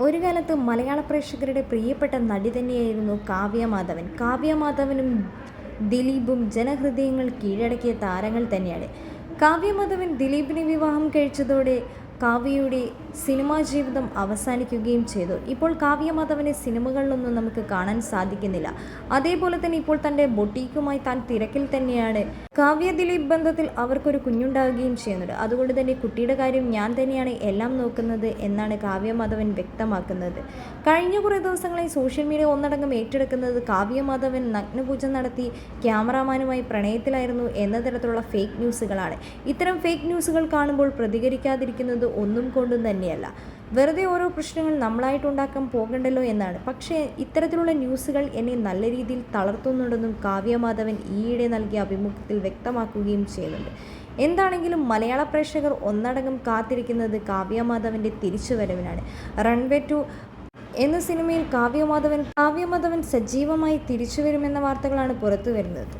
ഒരു കാലത്ത് മലയാള പ്രേക്ഷകരുടെ പ്രിയപ്പെട്ട നടി തന്നെയായിരുന്നു കാവ്യ മാധവൻ. കാവ്യ മാധവനും ദിലീപും ജനഹൃദയങ്ങൾ കീഴടക്കിയ താരങ്ങൾ തന്നെയാണ്. കാവ്യ മാധവൻ ദിലീപിനെ വിവാഹം കഴിച്ചതോടെ കാവ്യയുടെ സിനിമാ ജീവിതം അവസാനിക്കുകയും ചെയ്തു. ഇപ്പോൾ കാവ്യ മാധവനെ സിനിമകളിലൊന്നും നമുക്ക് കാണാൻ സാധിക്കുന്നില്ല. അതേപോലെ തന്നെ ഇപ്പോൾ തന്റെ ബൊട്ടീക്കുമായി താൻ തിരക്കിൽ തന്നെയാണ്. കാവ്യ ദിലീപ് ബന്ധത്തിൽ അവർക്കൊരു കുഞ്ഞുണ്ടാവുകയും ചെയ്യുന്നുണ്ട്. അതുകൊണ്ട് തന്നെ കുട്ടിയുടെ കാര്യം ഞാൻ തന്നെയാണ് എല്ലാം നോക്കുന്നത് എന്നാണ് കാവ്യ മാധവൻ വ്യക്തമാക്കുന്നത്. കഴിഞ്ഞ കുറേ ദിവസങ്ങളായി സോഷ്യൽ മീഡിയ ഒന്നടങ്കം ഏറ്റെടുക്കുന്നത് കാവ്യ മാധവൻ നഗ്നപൂജ നടത്തി ക്യാമറാമാനുമായി പ്രണയത്തിലായിരുന്നു എന്ന തരത്തിലുള്ള ഫേക്ക് ന്യൂസുകളാണ്. ഇത്തരം ഫേക്ക് ന്യൂസുകൾ കാണുമ്പോൾ പ്രതികരിക്കാതിരിക്കുന്നത് ഒന്നും കൊണ്ടും തന്നെയല്ല. വെറുതെ ഓരോ പ്രശ്നങ്ങൾ നമ്മളായിട്ടുണ്ടാക്കാൻ പോകണ്ടല്ലോ എന്നാണ്. പക്ഷേ ഇത്തരത്തിലുള്ള ന്യൂസുകൾ എന്നെ നല്ല രീതിയിൽ തളർത്തുന്നുണ്ടെന്നും കാവ്യമാധവൻ ഈയിടെ നൽകിയ അഭിമുഖത്തിൽ വ്യക്തമാക്കുകയും ചെയ്യുന്നുണ്ട്. എന്താണെങ്കിലും മലയാള പ്രേക്ഷകർ ഒന്നടങ്കം കാത്തിരിക്കുന്നത് കാവ്യമാധവന്റെ തിരിച്ചുവരവിനാണ്. റൺവേ ടു എന്ന സിനിമയിൽ കാവ്യമാധവൻ കാവ്യമാധവൻ സജീവമായി തിരിച്ചുവരുമെന്ന വാർത്തകളാണ് പുറത്തു വരുന്നത്